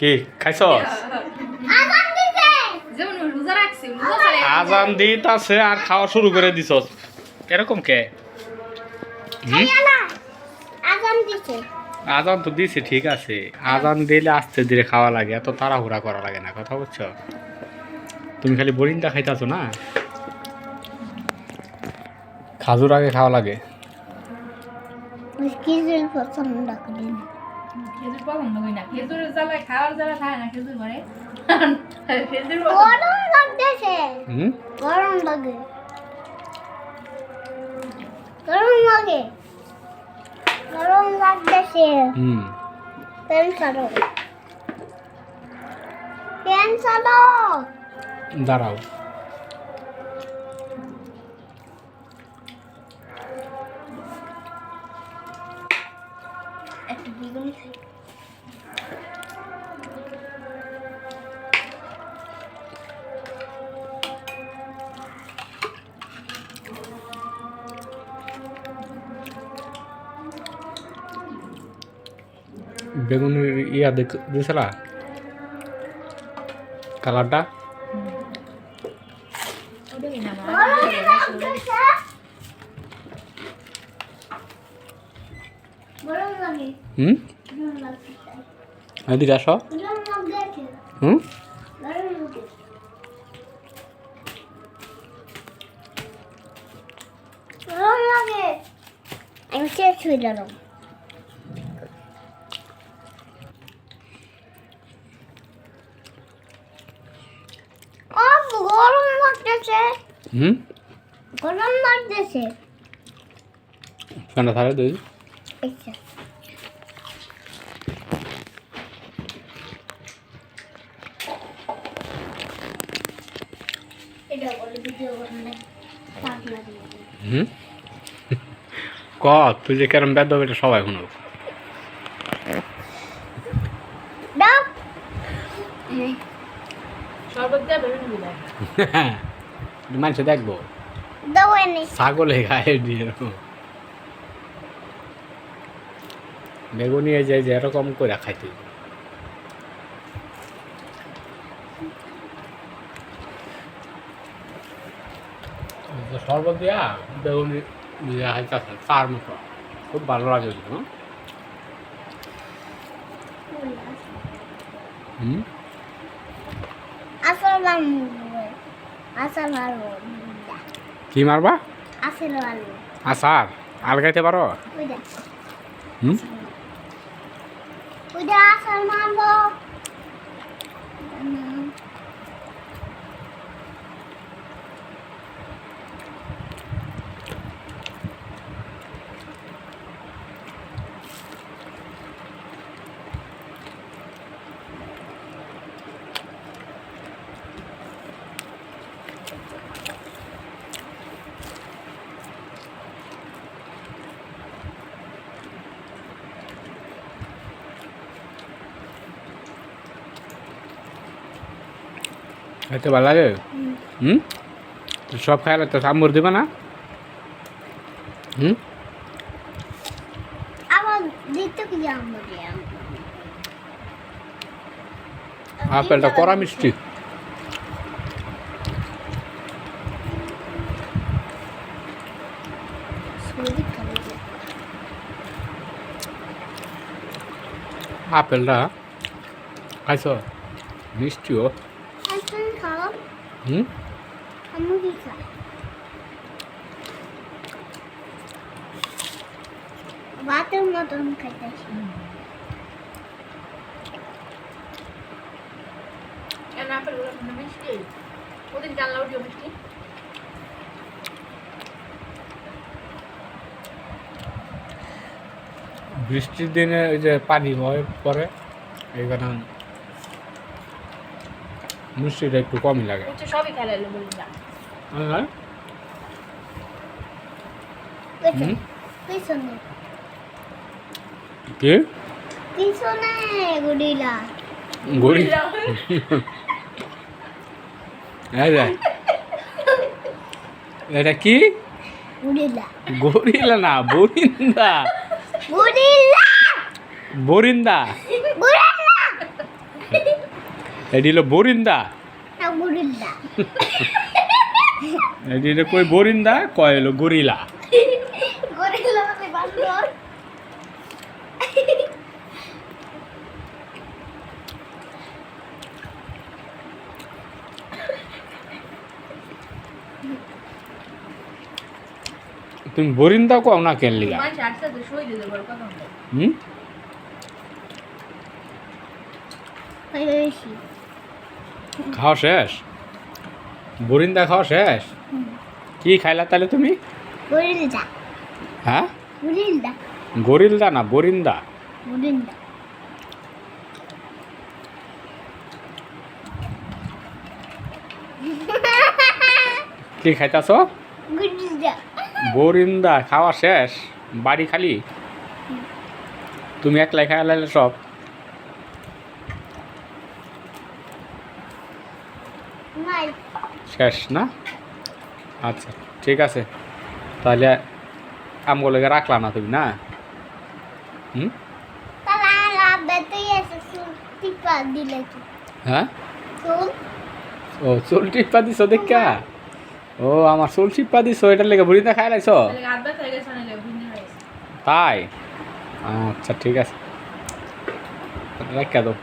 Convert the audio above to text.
কি? খাইছ? আজান দিত আছে আর খাওয়া শুরু করে দিছ। এরকম কে? আজান তো দিছে, ঠিক আছে। আজান দিলে আস্তে ধীরে খাওয়া লাগে, এত তাড়াহুড়া করা লাগে না, কথা বুঝছ? তুমি খালি বোরিংটা খাইতাছো না? খাজুর আগে খাওয়া লাগে। পছন্দ খেজুর পছন্দ করি না। খেজুরের জ্বালায় খাওয়ার জ্বালা খায় না খেজুর ঘরে। খেজুর গরম লাগতেছে। গরম লাগে। গরম লাগে। গরম লাগতেছে। হুম। ছাড়ো। পেন ছাড়ো। দাঁড়াও। বেগুনের ইয়া দেখ দিছিলা কালারটা? আমি শেষ হয়ে গেলাম লাগতেছে হুম? গরম লাগতেছে। ফ্যানটা থালে দিই। আচ্ছা। এটা বলে ভিডিও করলে পাগলা দিয়ে হুম? ক তুই যে কেরম বেদ এটা সবাই শুনো দাও। মানুষে দেখব। ছাগলে গায়ে দিয়ে এরকম। বেগুনি এই যে এরকম করে খাইতে সর্বত দিয়া বেগুনি দিয়ে খাইতেছে তার মতো। খুব ভালো লাগে ওগুলো, হুম। আসল আলু মারবো কি মারবা? আসার মারবো। আসার আল আলগাইতে পারো? হুম? আসল মারবো। খাইতে ভালো লাগে? হুম? সব খাইলে তো সাম্বর দিবে না? হুম? আপেলটা কড়া মিষ্টি। আপেলটা খাইছ? মিষ্টিও? হুম আমি কি খাই ভাতের মতন খাইতেছি কেন আপেলগুলো মিষ্টি? ওদিন জানলা উঠিও মিষ্টি? বৃষ্টির দিনে ওই যে পানি হয় পরে এই কারণে মিষ্টিটা একটু কমই লাগে। সবই কি? পিছনে এটা কি? গরিলা। না বরিন্দা। বরিন্দা। এটি হলো বরিন্দা? না গুরিল্লা এটি হলো কই বরিন্দা? কয় হলো গরিলা? মানে তুমি বরিন্দা কও না কেন লিগা। হুম? খাওয়া শেষ? বরিন্দা খাওয়া শেষ? কি খাইলা তাহলে তুমি? গরিল্লা হ্যাঁ? গরিল্লা গরিলদা না বরিন্দা? গরিল্লা কি খাইতাছ? বরিন্দা খাওয়া শেষ? বাড়ি খালি? তুমি একলাই খাইলে সব? শেষ না? আচ্ছা ঠিক আছে। তাহলে আমগুলোকে রাখলা না তুমি, না? হুম? টিপা হ্যাঁ? ও, চুল টিপ্পা দিছো দেখা? ও, আমার চুল টিপ্পা দিছো, এটার লেগে বুড়িতে খাই লাইছো? তাই? আচ্ছা ঠিক আছে। রেখে দাও।